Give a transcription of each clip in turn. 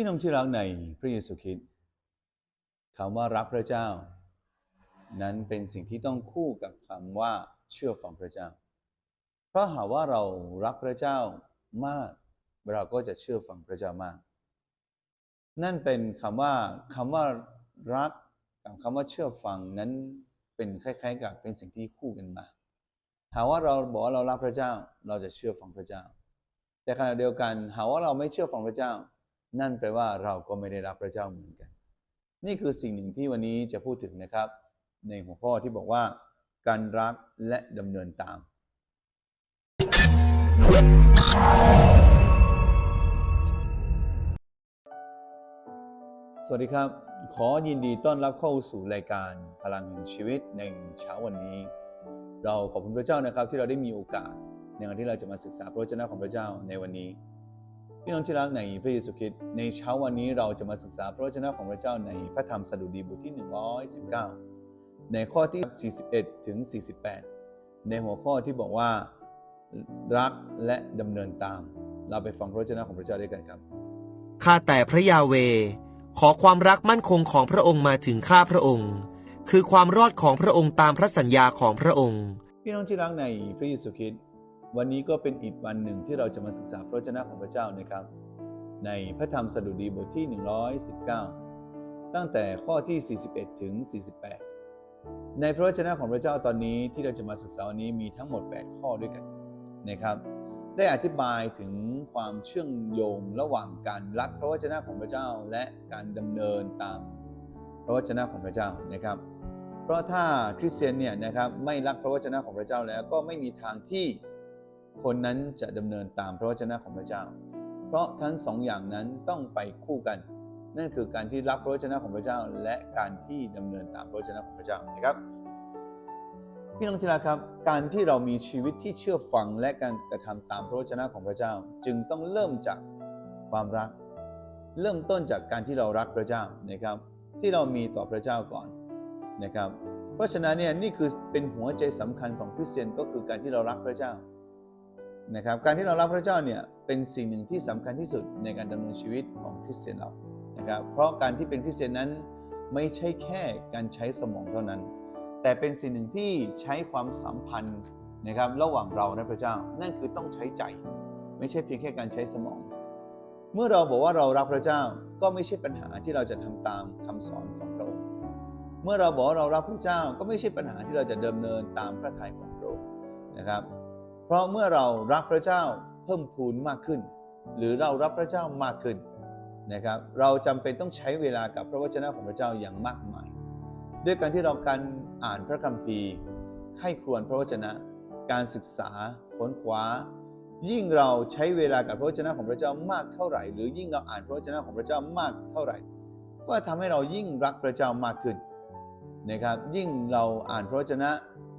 พี่น้องที่รักในพระเยซูคริสต์คำว่ารักพระเจ้า นั้นเป็นสิ่งที่ต้องคู่กับคำว่าเชื่อฟังพระเจ้า เพราะหากว่าเรารักพระเจ้ามาก เราก็จะเชื่อฟังพระเจ้ามาก นั่นเป็นคำว่าคำว่ารักกับคำว่าเชื่อฟังนั้นเป็นคล้าย ๆ กับเป็นสิ่งที่คู่กันมาหากว่าเราบอกว่าเรารักพระเจ้า เราจะเชื่อฟังพระเจ้า แต่ขณะเดียวกันหากว่าเราไม่เชื่อฟังพระเจ้า นั่นแปลว่าเราก็ไม่ได้รักพระเจ้าเหมือนกัน นี่คือสิ่งหนึ่งที่วันนี้จะพูดถึงนะครับ ในหัวข้อที่บอกว่า การรักและดำเนินตาม สวัสดีครับ ขอยินดีต้อนรับเข้าสู่รายการพลังแห่งชีวิตในเช้าวันนี้ เราขอบคุณพระเจ้านะครับที่เราได้มีโอกาสในวันที่เราจะมาศึกษาพระวจนะของพระเจ้าในวันนี้ พี่น้องที่รักในพระเยซูคริสต์ในเช้าวันนี้เราจะมาศึกษาพระวจนะของพระเจ้าในพระธรรมสดุดีบทที่ 119 ในข้อที่ 41 ถึง 48 ในหัวข้อที่บอกว่ารักและดำเนินตาม เราไปฟังพระวจนะของพระเจ้าด้วยกันครับ ข้าแต่พระยาเว ขอความรักมั่นคงของพระองค์มาถึงข้าพระองค์ คือความรอดของพระองค์ตามพระสัญญาของพระองค์ พี่น้องที่รักในพระเยซูคริสต์ วันนี้ก็เป็นอีกวันหนึ่งที่เราจะมาศึกษาพระวจนะของพระเจ้านะครับ ในพระธรรมสดุดีบทที่ 119 ตั้งแต่ข้อที่ 41 ถึง 48 ในพระวจนะของพระเจ้าตอนนี้ที่เราจะมาศึกษาวันนี้มีทั้งหมด 8 ข้อด้วยกันนะครับ ได้อธิบายถึงความเชื่อมโยงระหว่างการรักพระวจนะของพระเจ้าและการดำเนินตามพระวจนะของพระเจ้านะครับ เพราะถ้าคริสเตียนเนี่ยนะครับไม่รักพระวจนะของพระเจ้าแล้วก็ไม่มีทางที่ คนนั้นจะดำเนินตามพระวจนะของพระเจ้า เพราะทั้งสองอย่างนั้นต้องไปคู่กัน นั่นคือการที่รับพระวจนะของพระเจ้า และการที่ดำเนินตามพระวจนะของพระเจ้านะครับ พี่น้องที่รักครับ การที่เรามีชีวิตที่เชื่อฟังและการกระทำตามพระวจนะของพระเจ้า จึงต้องเริ่มจากความรัก เริ่มต้นจากการที่เรารักพระเจ้านะครับ ที่เรามีต่อพระเจ้าก่อนนะครับ เพราะฉะนั้นเนี่ยนี่คือเป็นหัวใจสำคัญของคริสเตียนก็คือการที่เรารักพระเจ้า นะครับการที่เรารักพระเจ้าเนี่ยเป็นสิ่งหนึ่งที่สำคัญที่สุดในการดำเนินชีวิตของคริสเตียนเรานะครับเพราะการที่เป็นคริสเตียนนั้นไม่ใช่แค่การใช้สมองเท่านั้น แต่เป็นสิ่งหนึ่งที่ใช้ความสัมพันธ์นะครับระหว่างเราและพระเจ้านั่นคือต้องใช้ใจ ไม่ใช่เพียงแค่การใช้สมอง เมื่อเราบอกว่าเรารักพระเจ้าก็ไม่ใช่ปัญหาที่เราจะทำตามคำสอนของพระองค์เมื่อเราบอกว่าเรารักพระเจ้าก็ไม่ใช่ปัญหาที่เราจะดำเนินตามพระทัยของพระองค์นะครับ เพราะเมื่อเรารักพระเจ้าเพิ่มพูนมากขึ้น หรือเรารักพระเจ้ามากขึ้นนะครับ เราจำเป็นต้องใช้เวลากับพระวจนะของพระเจ้าอย่างมากมาย ด้วยการที่เราการอ่านพระคัมภีร์ไข้ครวญพระวจนะ การศึกษาค้นคว้า ยิ่งเราใช้เวลากับพระวจนะของพระเจ้ามากเท่าไหร่ หรือยิ่งเราอ่านพระวจนะของพระเจ้ามากเท่าไหร่ ก็ทำให้เรายิ่งรักพระเจ้ามากขึ้นนะครับ ยิ่งเราอ่านพระวจนะ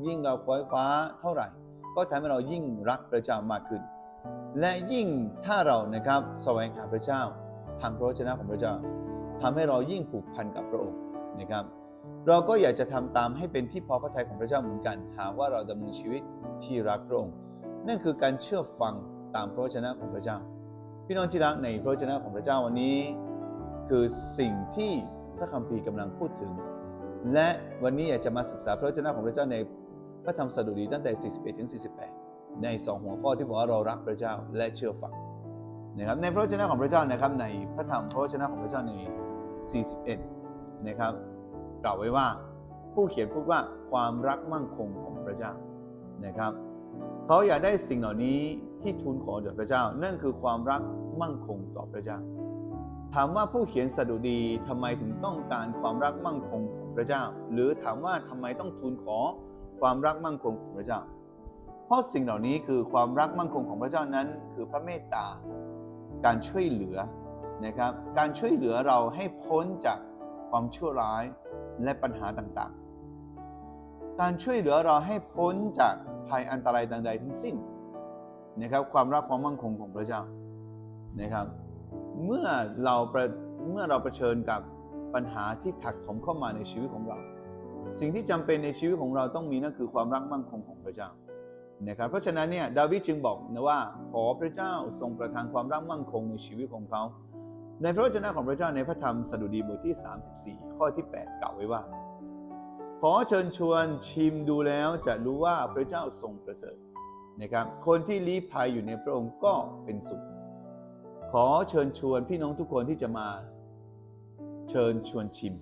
ยิ่งเราค้นคว้าเท่าไหร่ ก็ทำให้เรายิ่งรักพระเจ้ามากขึ้น และยิ่งถ้าเรานะครับแสวงหาพระเจ้าทางพระวจนะของพระเจ้าทำให้เรายิ่งผูกพันกับพระองค์นะครับ เราก็อยากจะทำตามให้เป็นที่พอพระทัยของพระเจ้าเหมือนกัน หากว่าเราดำเนินชีวิตที่รักพระองค์ นั่นคือการเชื่อฟังตามพระวจนะของพระเจ้า พี่น้องที่รักในพระวจนะของพระเจ้าวันนี้ คือสิ่งที่พระคัมภีร์กำลังพูดถึง และวันนี้อยากจะมาศึกษาพระวจนะของพระเจ้าใน พระธรรมสดุดีตั้งแต่ 41 ถึง 48 ในสองหัวข้อที่บอกว่าเรารักพระเจ้าและเชื่อฟังนะครับในพระวจนะของพระเจ้านะครับในพระธรรมพระวจนะของพระเจ้าใน 41 นะครับกล่าวไว้ว่าผู้เขียนพูดว่าความรักมั่นคงของพระเจ้านะครับเขาอยากได้สิ่งเหล่านี้ที่ทูลขอจากพระเจ้า นั่นคือความรักมั่นคงต่อพระเจ้า ถามว่าผู้เขียนสดุดีทำไมถึงต้องการความรักมั่นคงของพระเจ้า หรือถามว่าทำไมต้องทูลขอ ความรักมั่นคงของพระเจ้า เพราะสิ่งเหล่านี้คือความรักมั่นคงของพระเจ้านั้น คือพระเมตตา การช่วยเหลือนะครับ การช่วยเหลือเราให้พ้นจากความชั่วร้ายและปัญหาต่างๆ การช่วยเหลือเราให้พ้นจากภัยอันตรายต่างๆทั้งสิ้นนะครับความรักความมั่นคงของพระเจ้านะครับ เมื่อเราเมื่อเราเผชิญกับปัญหาที่ถักถมเข้ามาในชีวิตของเรา สิ่งที่จำเป็นในชีวิตของเราต้องมีนั่นคือความรักมั่นคงของพระเจ้านะครับเพราะฉะนั้นเนี่ยดาวิดจึงบอกนะว่าขอพระเจ้าทรงประทานความรักมั่นคงในชีวิตของเขา ในพระวจนะของพระเจ้าในพระธรรมสดุดีบทที่ 34 ข้อที่ 8 กล่าวไว้ว่า ขอเชิญชวนชิมดูแล้วจะรู้ว่าพระเจ้าทรงประเสริฐนะครับคนที่ลี้ภัยอยู่ในพระองค์ก็เป็นสุข ขอเชิญชวนพี่น้องทุกคนที่จะมาเชิญชวนชิม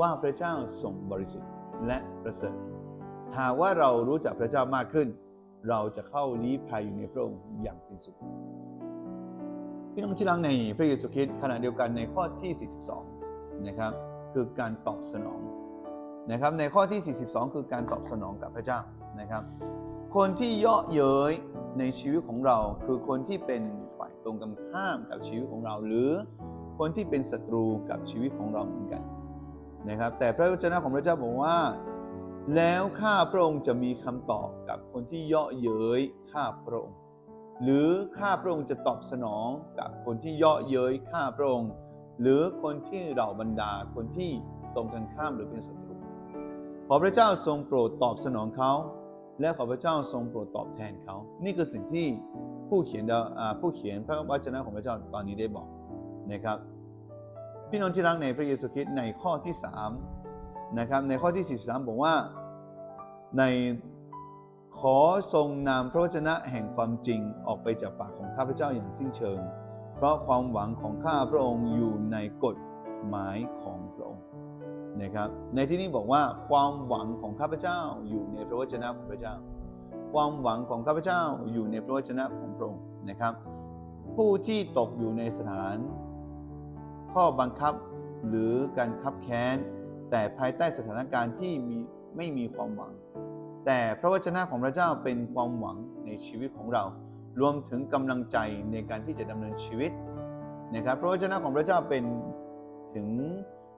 ว่าพระเจ้าทรงบริสุทธิ์และประเสริฐหากว่าเรารู้จักพระเจ้ามากขึ้น เราจะเข้าลี้ภัยอยู่ในพระองค์อย่างเป็นสุขพี่น้องที่รักในพระเยซูคริสต์ขณะเดียวกันในข้อที่ 42 นะครับ คือการตอบสนองนะครับ ในข้อที่ 42 คือการตอบสนองกับพระเจ้านะครับ คนที่เยาะเย้ยในชีวิตของเราคือคนที่เป็นฝ่ายตรงกันข้ามกับชีวิตของเรา หรือคนที่เป็นศัตรูกับชีวิตของเราเหมือนกัน นะครับ แต่พระวจนะของพระเจ้าบอกว่า แล้วข้าพระองค์จะมีคำตอบกับคนที่เยาะเย้ยข้าพระองค์ หรือข้าพระองค์จะตอบสนองกับคนที่เยาะเย้ยข้าพระองค์ หรือคนที่เราบรรดาคนที่ตรงกันข้ามหรือเป็นศัตรูขอพระเจ้าทรงโปรดตอบสนองเขา และขอพระเจ้าทรงโปรดตอบแทนเขา นี่คือสิ่งที่ผู้เขียนผู้เขียนพระวจนะของพระเจ้าตอนนี้ได้บอกนะครับ พี่น้องที่รักในพระเยซูคริสต์ในข้อที่3นะครับในข้อที่ 13 บอกว่าในขอทรงนำพระวจนะแห่งความจริงออกไปจากปากของข้าพเจ้าอย่างสิ้นเชิง เพราะความหวังของข้าพระองค์อยู่ในกฎหมายของพระองค์นะครับในที่นี้บอกว่าความหวังของข้าพเจ้าอยู่ในพระวจนะของพระเจ้า ความหวังของข้าพเจ้าอยู่ในพระวจนะของพระองค์นะครับ ผู้ที่ตกอยู่ในสถาน ข้อบังคับหรือการคับแค้น แต่ภายใต้สถานการณ์ที่มีไม่มีความหวัง แต่พระวจนะของพระเจ้าเป็นความหวังในชีวิตของเรา รวมถึงกำลังใจในการที่จะดำเนินชีวิตนะครับพระวจนะของพระเจ้าเป็นถึง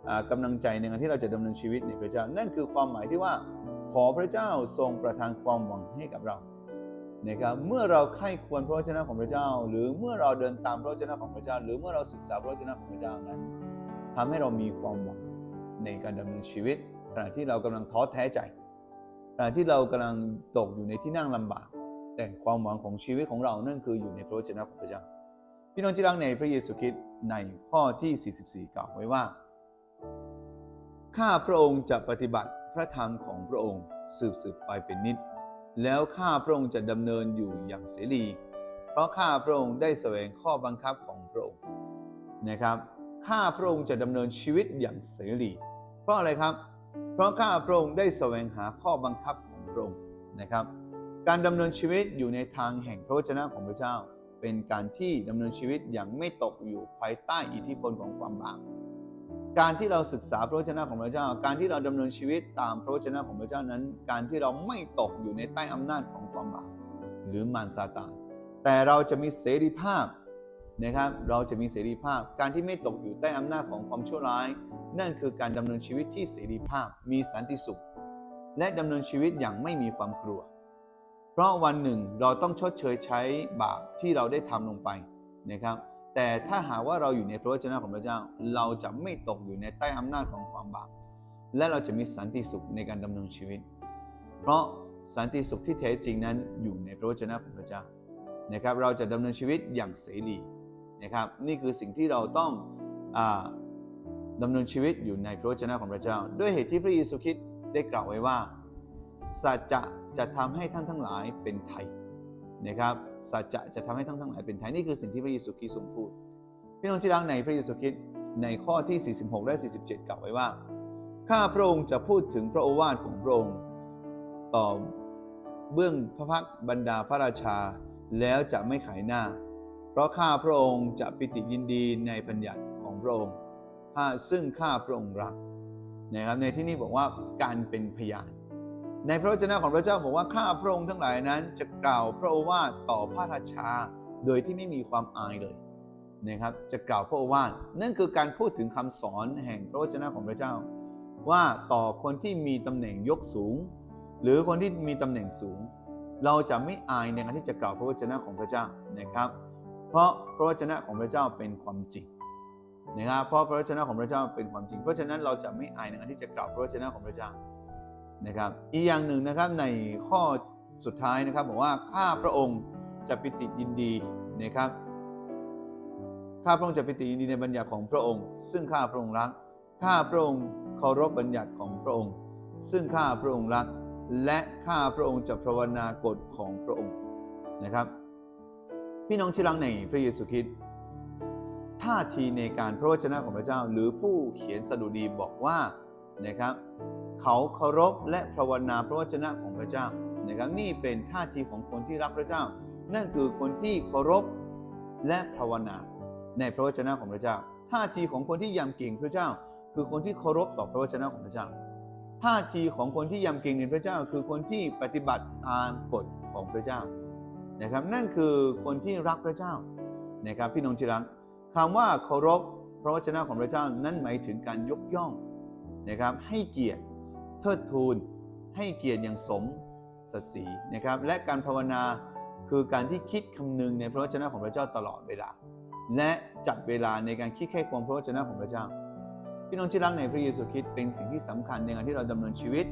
อ่ากำลังใจในการที่เราจะดำเนินชีวิตในพระเจ้า นั่นคือความหมายที่ว่าขอพระเจ้าทรงประทานความหวังให้กับเรา นะครับเมื่อเราใคร่ควรพระวจนะของพระเจ้า หรือเมื่อเราเดินตามพระวจนะของพระเจ้า หรือเมื่อเราศึกษาพระวจนะของพระเจ้านั้นทำให้เรามีความหวังในการดำเนินชีวิต ขณะที่เรากำลังท้อแท้ใจขณะที่เรากำลังตกอยู่ในที่นั่งลำบาก แต่ความหวังของชีวิตของเรานั่นคืออยู่ในพระวจนะของพระเจ้าพี่น้องที่รักในพระเยซูคริสต์ในข้อที่ 44 กล่าวไว้ว่าข้าพระองค์จะปฏิบัติพระธรรมของพระองค์สืบสืบไปเป็นนิจ แล้วข้าพระองค์จะดำเนินอยู่อย่างเสรี เพราะข้าพระองค์ได้แสวงข้อบังคับของพระองค์นะครับข้าพระองค์จะดำเนินชีวิตอย่างเสรี เพราะอะไรครับ เพราะข้าพระองค์ได้แสวงหาข้อบังคับของพระองค์นะครับ การดำเนินชีวิตอยู่ในทางแห่งพระวจนะของพระเจ้า เป็นการที่ดำเนินชีวิตอย่างไม่ตกอยู่ภายใต้อิทธิพลของความบาป การที่เราศึกษาพระวจนะของพระเจ้า การที่เราดำเนินชีวิตตามพระวจนะของพระเจ้านั้น การที่เราไม่ตกอยู่ในใต้อำนาจของความบาปหรือมารซาตานแต่เราจะมีเสรีภาพนะครับเราจะมีเสรีภาพ การที่ไม่ตกอยู่ใต้อำนาจของความชั่วร้าย นั่นคือการดำเนินชีวิตที่เสรีภาพมีสันติสุข และดำเนินชีวิตอย่างไม่มีความกลัว เพราะวันหนึ่งเราต้องชดเชยใช้บาปที่เราได้ทำลงไปนะครับ แต่ถ้าหากว่าเราอยู่ในพระวจนะของพระเจ้า เราจะไม่ตกอยู่ในใต้อำนาจของความบาปและเราจะมีสันติสุขในการดำเนินชีวิต เพราะสันติสุขที่แท้จริงนั้นอยู่ในพระวจนะของพระเจ้านะครับ เราจะดำเนินชีวิตอย่างเสรีนะครับ นี่คือสิ่งที่เราต้องอดำเนินชีวิตอยู่ในพระวจนะของพระเจ้า ด้วยเหตุที่พระเยซูคริสต์ได้กล่าวไว้ว่าสัจจะจะทำให้ท่านทั้งหลายเป็นไทย นะครับสัจจะจะทำให้ท่านทั้งหลายเป็นไทยนี่คือสิ่งที่พระเยซูคริสต์ทรงพูด พี่น้องที่รักในพระเยซูคริสต์ในข้อที่ 46 และ 47 กล่าวไว้ว่า ข้าพระองค์จะพูดถึงพระโอวาทของพระองค์ต่อเบื้องพระพักบรรดาพระราชาแล้วจะไม่ขายหน้า เพราะข้าพระองค์จะปิติยินดีในบัญญัติของพระองค์ซึ่งข้าพระองค์รักนะครับในที่นี้บอกว่าการเป็นพยาน ในพระวจนะของพระเจ้าบอกว่าข้าพระองค์ทั้งหลายนั้นจะกล่าวพระโอวาทต่อพระราชา โดยที่ไม่มีความอายเลยนะครับจะกล่าวพระโอวาทนั่นคือการพูดถึงคำสอนแห่งพระวจนะของพระเจ้า ว่าต่อคนที่มีตำแหน่งยกสูง หรือคนที่มีตำแหน่งสูง เราจะไม่อายในการที่จะกล่าวพระวจนะของพระเจ้านะครับ เพราะพระวจนะของพระเจ้าเป็นความจริงนะครับเพราะพระวจนะของพระเจ้าเป็นความจริง เพราะฉะนั้นเราจะไม่อายในการที่จะกล่าวพระวจนะของพระเจ้า นะครับอีกอย่างหนึ่งนะครับในข้อสุดท้ายนะครับบอกว่าข้าพระองค์จะปิติยินดีนะครับข้าพระองค์จะปิติยินดีในบัญญัติของพระองค์ ซึ่งข้าพระองค์รัก ข้าพระองค์เคารพบัญญัติของพระองค์ ซึ่งข้าพระองค์รัก และข้าพระองค์จะภาวนากฎของพระองค์นะครับ พี่น้องที่รักในพระเยซูคริสต์ท่าทีในการพระวจนะของพระเจ้า หรือผู้เขียนสดุดีบอกว่านะครับ เขาเคารพและภาวนาพระวจนะของพระเจ้านะครับนี่เป็นท่าทีของคนที่รักพระเจ้า นั่นคือคนที่เคารพและภาวนา ในพระวจนะของพระเจ้า ท่าทีของคนที่ยำเกรงพระเจ้า คือคนที่เคารพต่อพระวจนะของพระเจ้า ท่าทีของคนที่ยำเกรงในพระเจ้า คือคนที่ปฏิบัติตามกฎของพระเจ้านะครับนั่นคือคนที่รักพระเจ้านะครับพี่น้องที่รักคำว่าเคารพพระวจนะของพระเจ้านั่นหมายถึงการยกย่องนะครับให้เกียรติ เทิดทูน ให้เกียรติอย่างสมศักดิ์ศรีนะครับและการภาวนาคือการที่คิดคำนึงในพระวจนะของพระเจ้าตลอดเวลา และจัดเวลาในการคิดแค่ความพระวจนะของพระเจ้า พี่น้องที่รักในพระเยซูคริสต์เป็นสิ่งที่สำคัญในการที่เราดำเนินชีวิต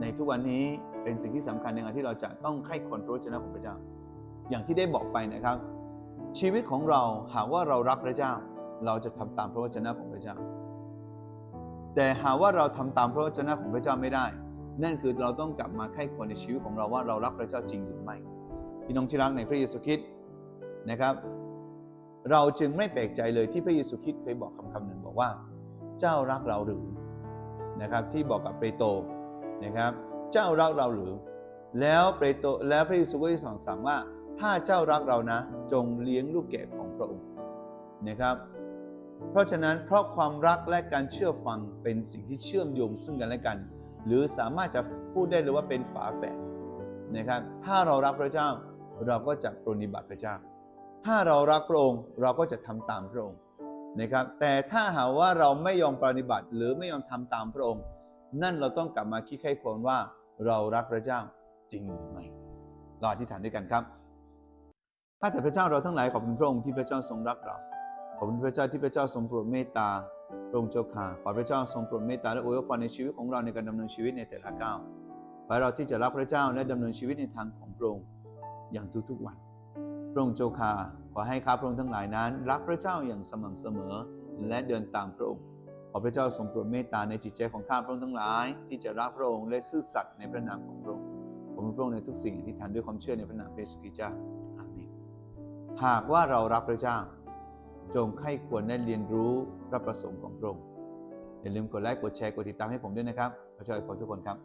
ในทุกวันนี้เป็นสิ่งที่สำคัญในการที่เราจะต้องไข้ควรพระวจนะของพระเจ้า อย่างที่ได้บอกไปนะครับ ชีวิตของเราหากว่าเรารักพระเจ้า เราจะทำตามพระวจนะของพระเจ้า แต่หากว่าเราทำตามพระวจนะของพระเจ้าไม่ได้ นั่นคือเราต้องกลับมาไข้ควรในชีวิตของเราว่าเรารักพระเจ้าจริงหรือไม่พี่น้องที่รักในพระเยซูคริสต์นะครับ เราจึงไม่แปลกใจเลยที่พระเยซูคริสต์เคยบอกคำคำหนึ่งบอกว่า เจ้ารักเราหรือนะครับ ที่บอกกับเปโตรนะครับ เจ้ารักเราหรือ แล้วเปโตรแล้วพระเยซูก็ได้สั่งสั่งว่า ถ้าเจ้ารักเรานะ จงเลี้ยงลูกแกะของพระองค์นะครับ เพราะฉะนั้นเพราะความรักและการเชื่อฟังเป็นสิ่งที่เชื่อมโยงซึ่งกันและกัน หรือสามารถจะพูดได้เลยว่าเป็นฝาแฝดนะครับ ถ้าเรารักพระเจ้าเราก็จะปรนนิบัติพระเจ้า ถ้าเรารักพระองค์เราก็จะทำตามพระองค์นะครับ แต่ถ้าหาว่าเราไม่ยอมปรนนิบัติหรือไม่ยอมทำตามพระองค์ นั่นเราต้องกลับมาคิดไข้ควรว่าเรารักพระเจ้าจริงหรือไม่เราอธิษฐานด้วยกันครับข้าแต่พระเจ้าเราทั้งหลายขอบคุณพระองค์ที่พระเจ้าทรงรักเรา ขอบคุณพระเจ้าที่พระเจ้าทรงโปรดเมตตาพระองค์เจ้าข้าขอพระเจ้าทรงโปรดเมตตาและอวยพรในชีวิตของเราในการดำเนินชีวิตในแต่ละก้าวขอให้เราที่จะรักพระเจ้าและดำเนินชีวิตในทางของพระองค์อย่างทุกๆวันพระองค์เจ้าข้าขอให้ข้าพระองค์ทั้งหลายนั้น รักพระเจ้าอย่างสม่ำเสมอและเดินตามพระองค์ขอพระเจ้าทรงโปรดเมตตาในจิตใจของข้าพระองค์ทั้งหลาย ที่จะรักพระองค์และซื่อสัตย์ในพระนามของพระองค์ผมพระองค์ในทุกสิ่งที่ทานด้วยความเชื่อในพระนามพระเยซูคริสต์เจ้าอาเมนหากว่าเรารักพระเจ้า จงให้ควรได้เรียนรู้พระประสงค์ของพระองค์อย่าลืมกดไลค์กดแชร์กดติดตามให้ผมด้วยนะครับพระเจ้าอวยพรทุกคนครับ